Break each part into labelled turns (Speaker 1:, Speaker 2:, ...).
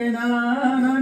Speaker 1: ना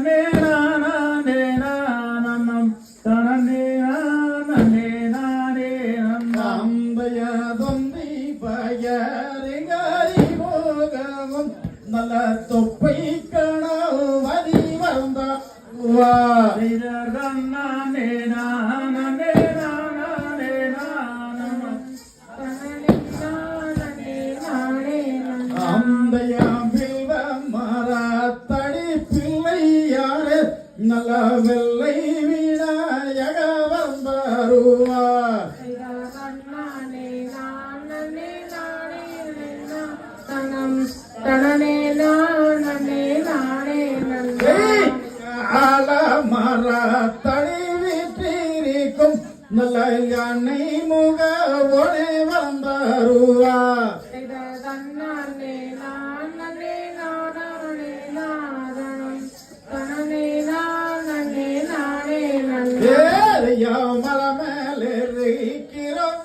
Speaker 1: நல்ல யானை முக ஒளி வந்தருவா. ஏறியா மல மேலே இருக்கிறோம்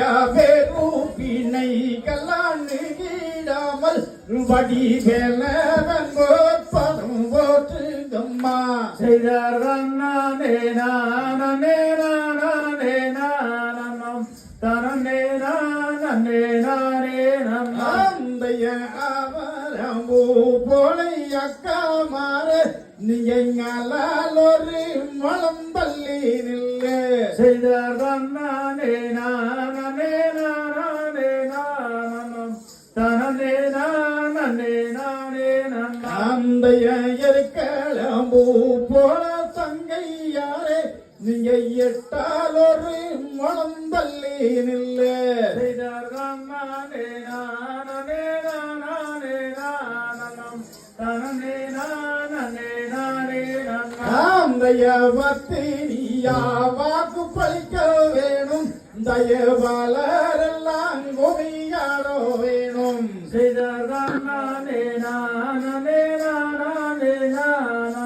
Speaker 1: மயோ பேரு மாடம் மண்டியிட்டு நமஸ்தனோ செய்வோம் ஈரையா பேரூப்பினை கல்லாண்டு கீடாமல் வடி வேலவன் பதம் போற்றுகம்மா அந்தைய அவரம்பூ போலை அக்கா மாறு நீங்களால் ஒரு மலம் தள்ளி நில்லு. அந்தைய பத்திரியா வாக்கு பழிக்க வேணும். தயவாளரெல்லாம்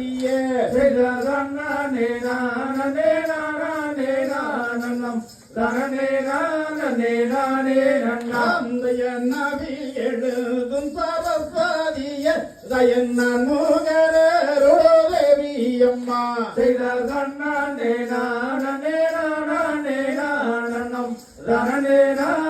Speaker 1: சரஸ்வதியே அந்தைய நவி எழுதும் சரஸ்வதிய தயன்ன நுகரேவி அம்மா அந்தைய தன்னம் தானம் தான்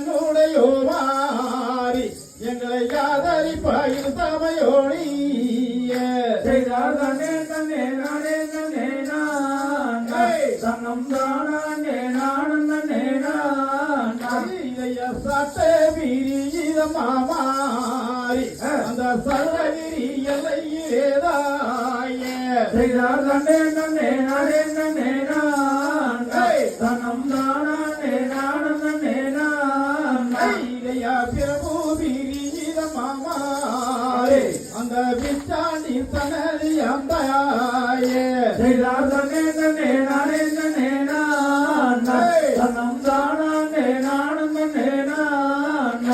Speaker 1: ஆயிரங்கனுடையோ மாறி எங்களை யாதரிப்பாயில் சமையோடிய
Speaker 2: தன்னே தன்னே நானே தன்னே நான். தன்னம் தானே நாடம் தன்னே நான்.
Speaker 1: இதய சட்ட விரியித மாமாரி அந்த சரகிரி எல்லையிலேதாய
Speaker 2: தன்னே தன்னே நானே தன்னே
Speaker 1: அந்தாயே
Speaker 2: செய்தார் தன்னே நானே தன்னே நான் தன்னம் தானே நாடம் தன்னே நான்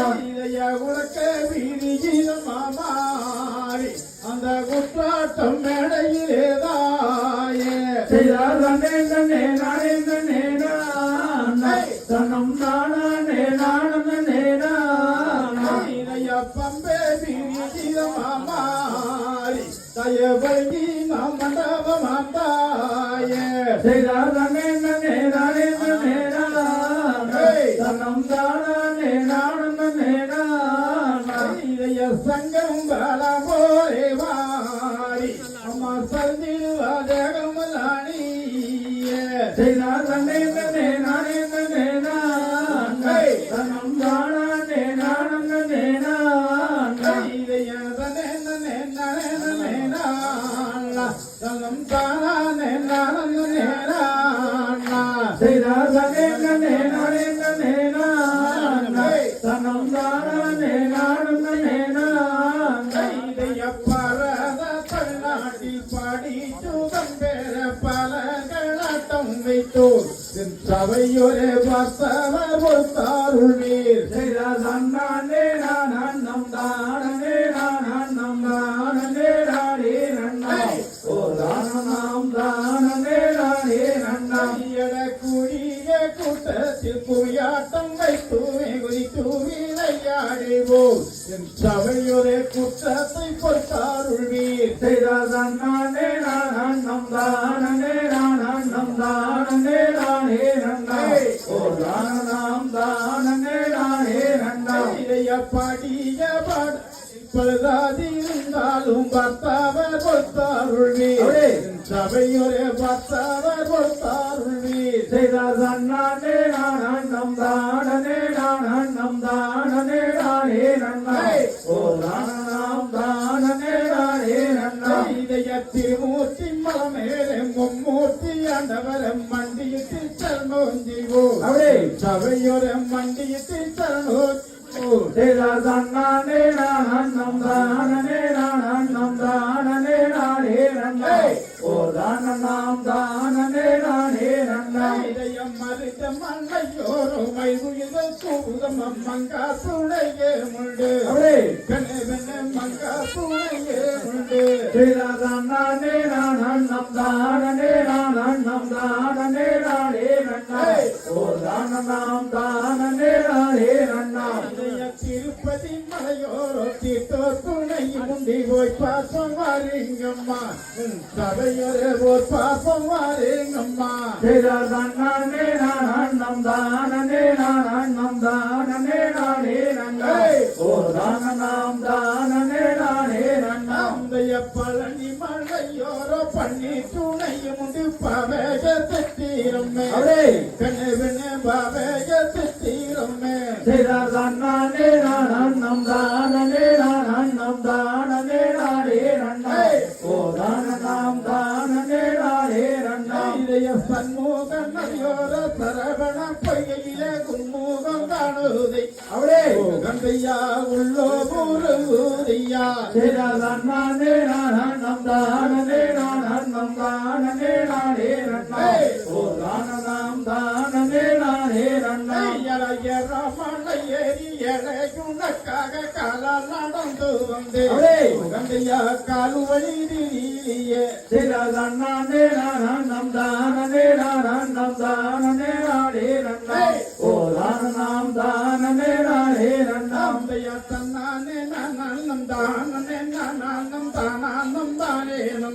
Speaker 1: விரியித மாமாரி அந்த குற்றாட்டம் மேடையிலேதாயே
Speaker 2: செய்தார் தன்னே தன்னே நானே தன்னே நான் தன்னம் தானே நாடம் தன்னே நான்
Speaker 1: பம்பே வீரமாமாரி தயவழி நாம் சபையொரே பார்த்தவர் பொறுத்தாருள்வீர்
Speaker 2: செய்தார் தன்னானே நான் அன்னம் தானே நான் அன்னம் தானே நானே நன்னா ஓ தானம் தானே நானே நன்னா
Speaker 1: கூடிய கூட்டத்தில் குவியாட்டம் வைத்து குறித்து விளையாடுவோம் என் சபையொரே குற்றத்தை பொறுத்தாருள்வீர்
Speaker 2: செய்தார் தன்னானே நான் தானே ஓ தானம் தானே நானே நன்னா
Speaker 1: பாடிய பாட பழுதாதிருந்தாலும் பர்த்தாவர் பொறுத்தாருள்வீர் என் சபையொரே பர்த்தாவர் பொறுத்தாருள்வீர்
Speaker 2: செய்தார் தன்னானே நான் அன்னம் தானே நான் அன்னம் தானே நானே நன்னா ஓ
Speaker 1: பாசம் வாரிங்கம்மா. உன் சபையொரு போய் பாசம் வாரிங்கம்மா.
Speaker 2: தன்னானே நான் அன்னம் தானே நான் அன்னம் தானே நானே நன்னா ஓ தானம் தானே நானே நன்னா
Speaker 1: அந்தைய பழனி மலையோரோ பண்ணி துணை முண்டி பவேக
Speaker 2: அப்படியே
Speaker 1: கணவன பவேக
Speaker 2: செய்தார் தன்னானே நான் அன்னம் தானே நான் அன்னம் தானே
Speaker 1: இதய சண்முகம் நதியோர சரவண பொய்யிலே குன்முகம் காணுதை
Speaker 2: அவளே
Speaker 1: கந்தையா உள்ளோ முருகுதையா
Speaker 2: அன்னம் தானே நான் அன்னம் தானே நானே நன்னா ஓ
Speaker 1: நடந்து வந்து காலு வழி திரியே
Speaker 2: செய்தார் தானே நான் தானே நானே ஓ தானம் தானே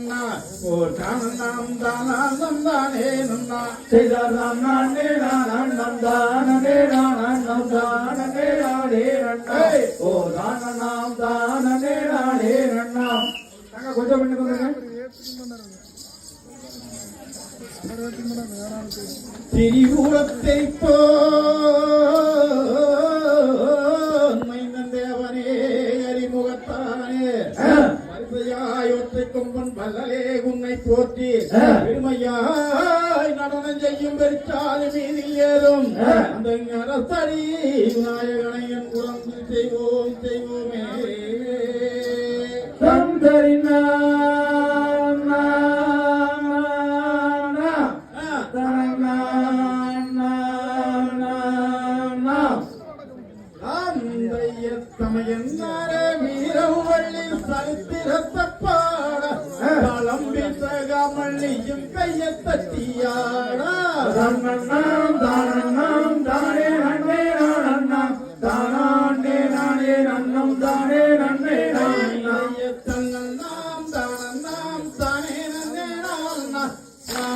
Speaker 2: நன்னா
Speaker 1: ஓ தானம் தானானம் தானே நன்னா.
Speaker 2: செய்தார் தன்னானே நான் அன்னம் தானே நான் அன்னம் தானே நானே நன்னா. ஓ தானம் தானே நானே நன்னா. நாங்க கொஞ்சம் பண்ணி கொடுங்க
Speaker 1: திரிபுரத்தை மைந்தன் கொம்பன் பல்லலே உன்னை போற்றி பெருமையாய் நடனம் செய்யும் பெருச்சாலை மீதில் ஏதும் அந்த அரசடி நாயகனை என் குரந்து செய்வோம் செய்வோமே.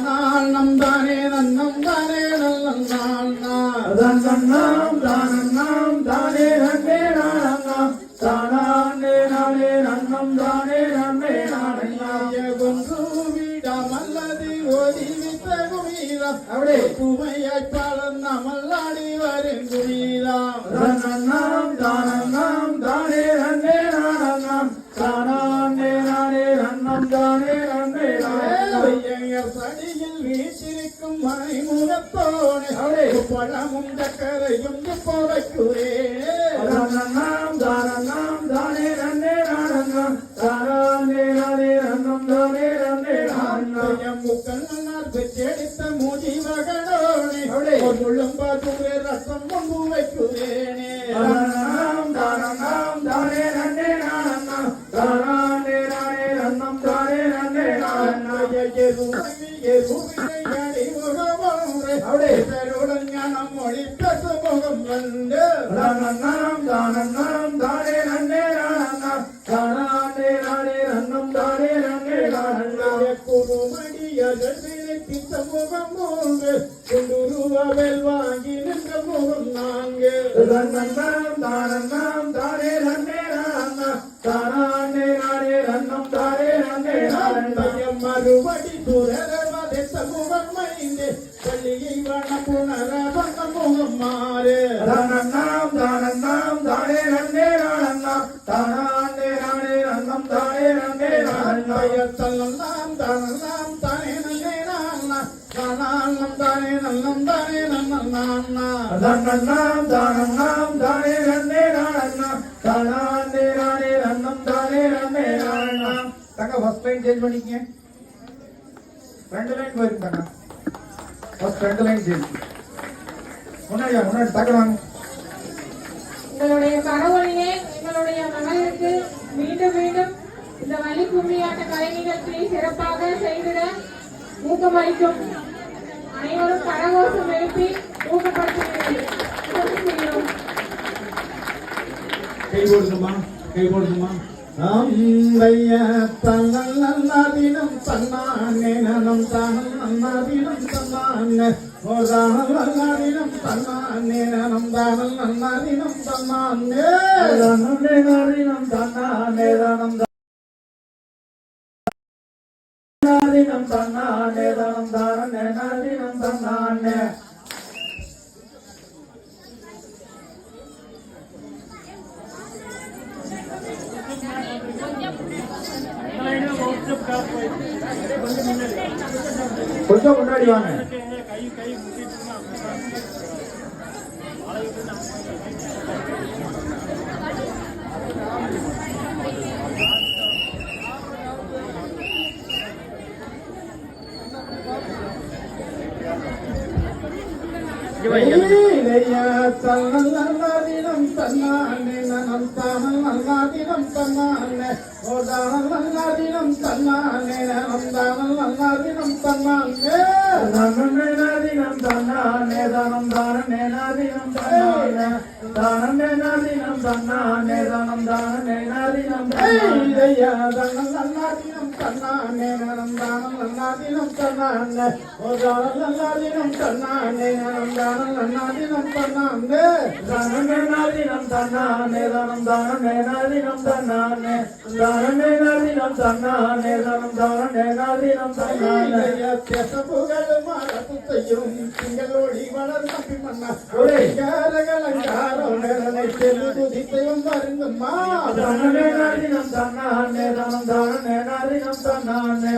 Speaker 2: நாள் நம் தானே நன்னம் தானே நல்லம் நாள் நான் நன்னாம் தானன்னாம் தானே நன்மே நானன்னாம் தானானே நானே நன்னம் தானே நன்மே நானன்னாம் கொன்று விடாமல்லது ஓதி வித்த குமீரம். அவடே குமையாய்
Speaker 1: பாலன் நமல்லாடி வரும் குமீரம்.
Speaker 2: நன்னாம் தானன்னாம் தானே நன்னே நானன்னாம் தானானே தானே
Speaker 1: பழமும் சக்கரையும் இப்போ வைக்கிறேனே
Speaker 2: தனநாம் தானநாம் தானே நன்னே நானநாம் தானே நானே நன்னம் தானே நானநாம் முக்கல்
Speaker 1: நன்னார் பெற்றெடுத்த மூடி மகனோனே முள்ளும் பாதுரே ரசம் முன்பு வைக்கிறேனே நன்னா
Speaker 2: தன்னன்னாம் தானே நன்னே நானன்னாம் தானே நானே நன்னம் தானே நன்னே நானன்னாம் தங்க ஃபர்ஸ்ட் லைன் சேஞ்ச் பண்ணிக்கங்க. ரெண்டு லைன்
Speaker 1: போயிருந்தாங்க தன்னானே நனம் தானம் நன்னாதினம் தன்னானே ஓதானம் நன்னாதினம் தன்னானே தன்னானே
Speaker 2: நன்னே நாரினம் தன்னானே தன்னானே தானம் தானே தன்னானே கொஞ்சம் முன்னாடி வாங்க
Speaker 1: தன்னானே நனம் தானம் நன்னாதினம் தன்னானே தானம் நன்னாதினம் தன்னானே நனம் தானம் நன்னாதினம் தன்னானே
Speaker 2: நன்னே நாரினம் தன்னானே தானம் தானே நாரினம் தன்னானே தானே நாரினம் தன்னானே தானம்
Speaker 1: கையிலைய தன்னல் நன்னாதினம் தன்னானே நனம் தானம் நன்னாதினம் தன்னானே ஓதானம் நன்னாதினம் நனம் தானம் நன்னாதினம் தன்னானே
Speaker 2: தானே நாரினம் தன்னானே. தானம் தானே நாரினம் தன்னானே தானே நாரினம் தன்னானே தானம் தானே நாரினம் தன்னானே.
Speaker 1: புகழும் அரசுத்தையும் திங்களோடி வளர் மன்னா.
Speaker 2: ஒரே.
Speaker 1: நிறனை வருங்கம்மா
Speaker 2: தன்னானே தானம் தானே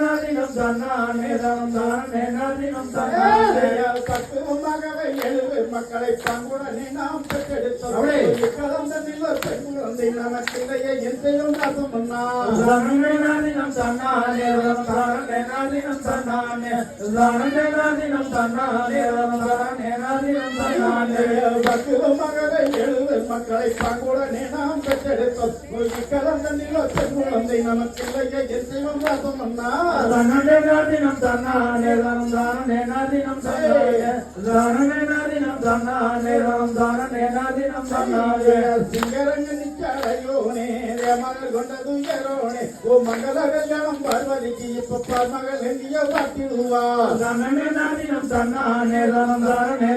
Speaker 2: நாரினம் தன்னானே தானே நாரினம் தன்னானே. தானம் தானே நாரினம் தன்னானே
Speaker 1: பக்குவமாகவே எழுது மக்களை பங்குடனே நாம் பெற்றெடுத்தோம். கலந்த நில பெண் குழந்தை நமக்கில்லையே எந்தையும் நாசமன்னா
Speaker 2: தானே நாரினம் தன்னானே தானம் தானே நாரினம் தன்னானே தானே நாரினம் தன்னானே. தானம் தானே நாரினம் தன்னானே
Speaker 1: பக்குவமாகவே எழுது மக்களை பங்குடனே நாம் பெற்றெடுத்தோம். கலந்த நில பெண் குழந்தை நமக்கில்லையே எந்தையும் நாசமன்னா
Speaker 2: தானே நாரினம் தன்னானே தானம் தானே நாரினம் தன்னானே தானே நாரினம் தன்னானே தானம் தானே நாரினம் தன்னானே
Speaker 1: சிங்கரங்க நிச்சாரையோனே மகள் கொண்டது எரோனே ஓ மங்கள கல்யாணம் பார்வதிக்கு இப்ப பார் மகள் எங்கிய பாட்டிடுவா
Speaker 2: தானே நாரினம் தன்னானே தானம் தானே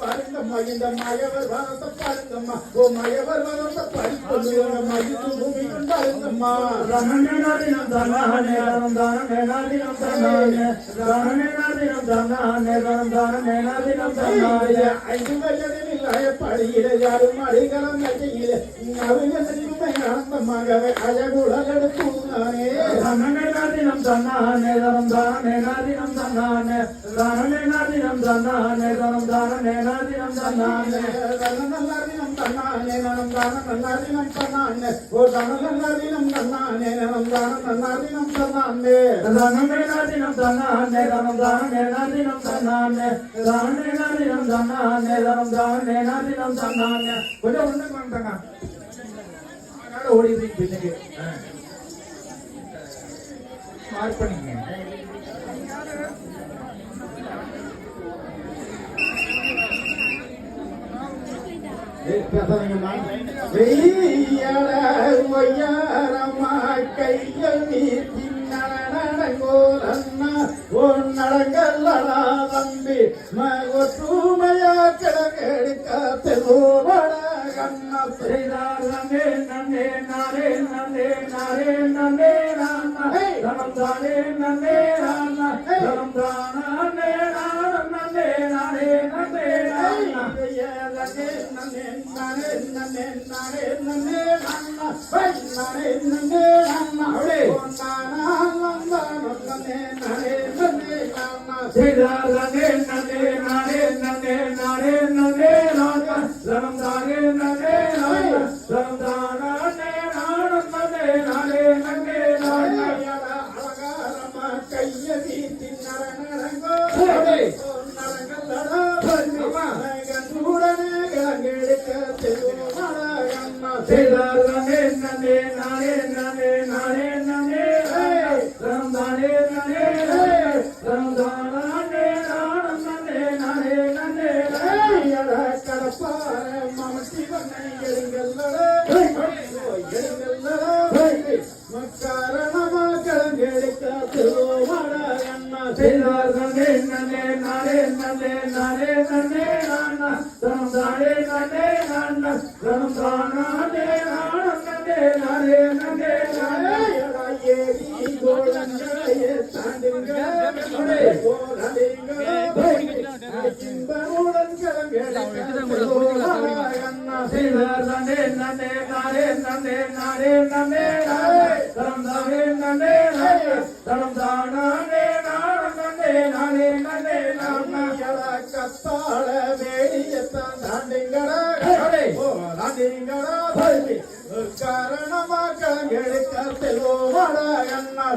Speaker 2: நாரினம்
Speaker 1: இந்த மயவர் வரத்தை பாருங்கம்மா ஓ மயவர் வரத்தை படிக்கொள்ளுங்கம்மா இது பூமி கொண்டாருங்கம்மா
Speaker 2: தானே நாரினம் தன்னானே தானம் தானே நாரினம் தன்னானே தானே
Speaker 1: ஐந்து வயதில் அயப்படியில யாரும் அடிகளம் நகையில அவிகசியுமை ஆனந்தமாகவே அழகுடல் எடுத்துனானே
Speaker 2: தன்னே நாதினம் தன்னானே தனம் தானே தன்னானே தானே தன்னானே தனம் தானே தன்னானே
Speaker 1: நல்லதினம் தன்னானே நலம் தான தன்னானே ஓ தன தன்னானே நலம் தான தன்னானே
Speaker 2: தன்னே தன்னானே தனம் தானே தன்னானே தானே தன்னானே தனம் தானே தன்னானே கொஞ்சம் ஒண்ணு பண்ணிட்டாங்க அதனால ஓடி மார்க்
Speaker 1: ஒய்யாரம்மா கையில் நீட்டி நடங்கோலன்னா உன் நடங்கல்லடா தம்பி மகொற்றுமையா கிழக்கெடுக்க தெருவட கண்ணத்தை
Speaker 2: செய்தார் நன்னே நன்னே நானே நன்னே நானே நன்னே நானா தனம் தானே நன்னே நானா தனம் தானே நானம் நன்னே நானே நன்னே நானா செய்தார்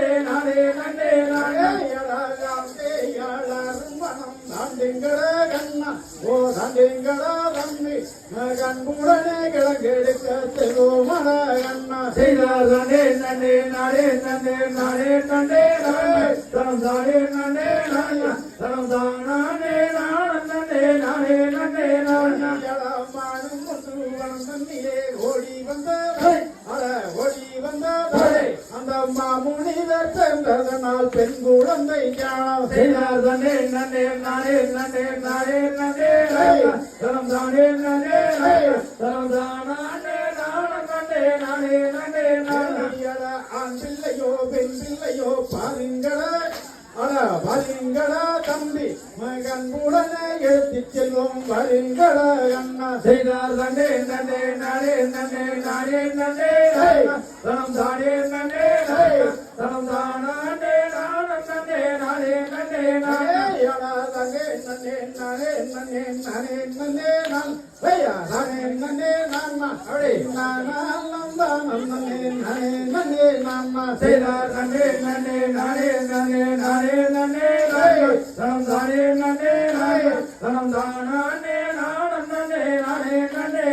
Speaker 1: சுறுசுறுப்பா கிளங்கெடுக்க செல்வோமாடா அண்ணா
Speaker 2: செய்தார் நன்னே நானே நன்னே நானே நன்னே நானே தனம் தானே நன்னே நானா தனம் தானே நானே நன்னே நானா
Speaker 1: கண்ணா கண்புடனே
Speaker 2: நன்னே நானா
Speaker 1: மானும் ஒன்று வளர்ந்தே ஓடி வந்த அட அந்த மாமுனிவர் சென்றதனால் பெண் குழந்தை ஞானம்
Speaker 2: செய்தார் நன்னே நன்னே நானே நன்னே நானே நன்னே நானா தனம் தானே நன்னே நானா தனம் தானே நானம் நன்னே நானே நன்னே நானா.
Speaker 1: ஆண் பிள்ளையோ பெண் பிள்ளையோ பாருங்களா. அட பாருங்களா தம்பி. மகன் உடனே எடுத்துச் செல்வோம். வருங்கள அண்ணா.
Speaker 2: செய்தார். தண்டே நண்டே நாடே நண்டே நாடே நண்டே தனம் தானே நண்டே தனம் தானே நானம் நன்னே நானே நன்னே நானா.
Speaker 1: ஏயடா தங்கே நன்னே நானே நன்னே நானே நன்னே நான். ஐயா நாடே நன்னே நான் அப்படி நானாலம் நன்னே நானே நன்னே நான்.
Speaker 2: செய்தார். நன்னே நானே நன்னே நானே நன்னே தனம் தானே நன்னே நானா தனம் தானே நானே நன்னே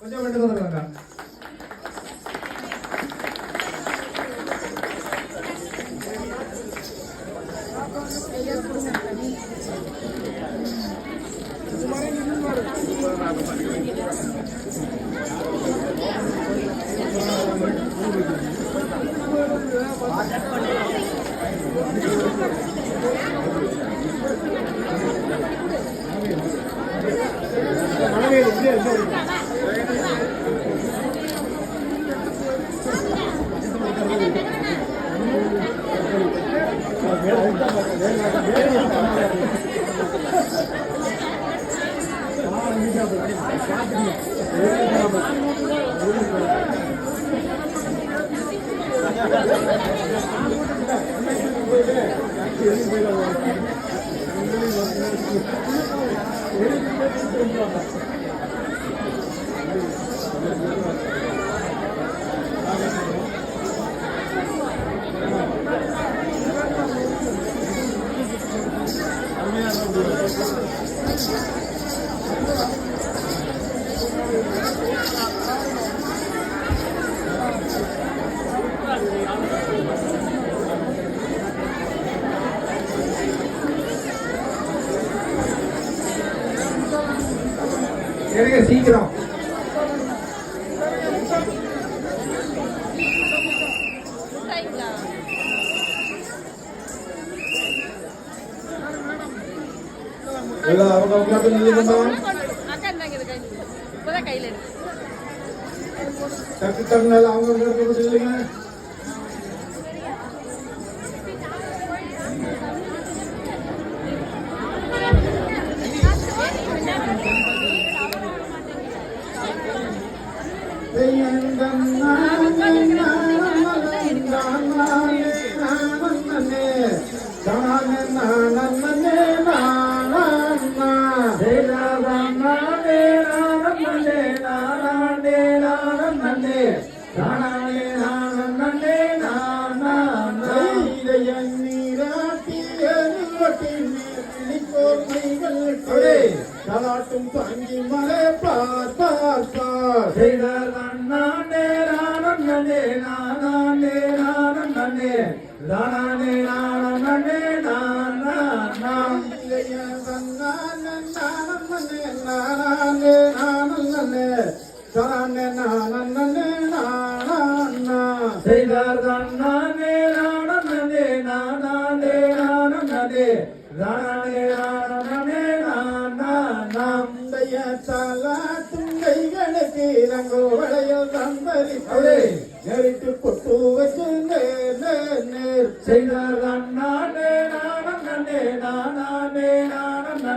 Speaker 2: கொஞ்சம் விட்டு வந்துருங்க Thank
Speaker 1: you. அவங்க அவங்க
Speaker 3: இல்லைங்க கையில இருக்கு
Speaker 1: டக்கு டக்குனால அவங்க இல்லைங்க
Speaker 2: நான் நான் நான்
Speaker 1: தலாட்டும் தாங்கி மலை பார் பார் பார்.
Speaker 2: நானே நானே நானே நானே நானே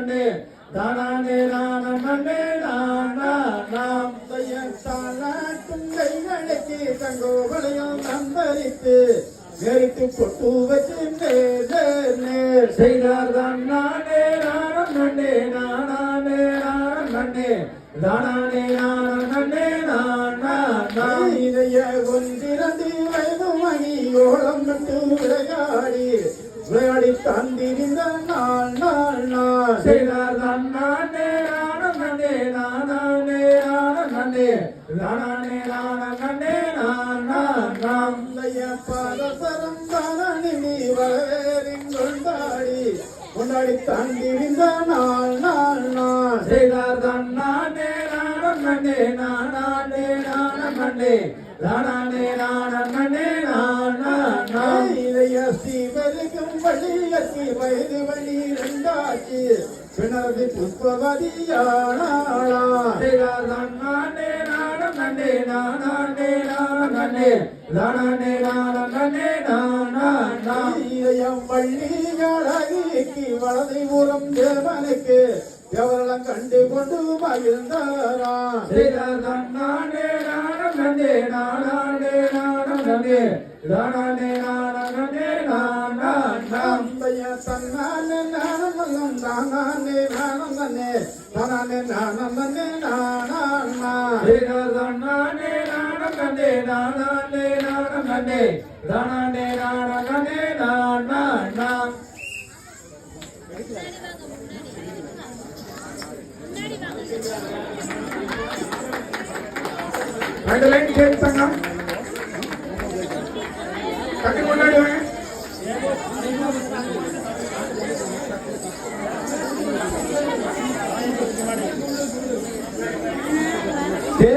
Speaker 2: தானாண்டே தானாண்டே நானே நாம் தானாட்டும் கைகளுக்கு தங்கோவளையும் நம்பரித்து
Speaker 1: வெறுத்து கொட்டு வச்சு நேர்
Speaker 2: செய்தார் தான் நானே நானம்
Speaker 1: நன்னே நானானே நானம் நன்னே தானானே நானம்
Speaker 2: நன்னே நானா நான்
Speaker 1: இதைய கொண்டிருந்து வயது மணி ஓளம் நட்டு விளையாடி மேடி தந்திருந்த நாள் நாள் நாள்
Speaker 2: செய்தார் நன்னானே ஆனந்தே நானே ஆனந்தே நானே நானே.
Speaker 1: நாம் பரசரம் தனி வளரிங்கொண்டாடி கொண்டாடி. தந்திருந்த நாள் நாள் நாள்
Speaker 2: செய்தார் தன்னானே நானே நானே நானே. நானே
Speaker 1: நானே நானே. வயது மணி ரெண்டாச்சு. பிணவி
Speaker 2: புஷ்பவதியானே நானே. நானே நானே நானே நானே
Speaker 1: நானாயம் வள்ளியாளி வலதை மூலம் தேவனுக்கு எவரெல்லாம் கண்டு கொண்டு
Speaker 2: மகிழ்ந்தாராம் நானே நானே நானே நானே நானே
Speaker 1: நானே நானே అంబయ్య తన్నానే నానమలం నానానే
Speaker 2: నానమనే నానానే నానమనే నానాన్నా నానే నానమనే నానానే నానమనే నానానే నానమనే నానాన్నా రెండు లైన్ చేస్తాం.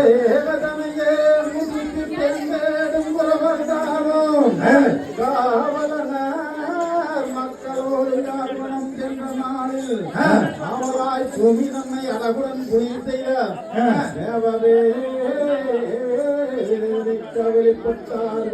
Speaker 1: தேவதனையே முதித்து பெண்மேடும் புறவர்தானோம் காவலனார் மக்களோடு காரணம் சென்ற நாளில் அவராய் சுமி நம்மை அழகுடன் தேவவே வெளிப்பட்டார்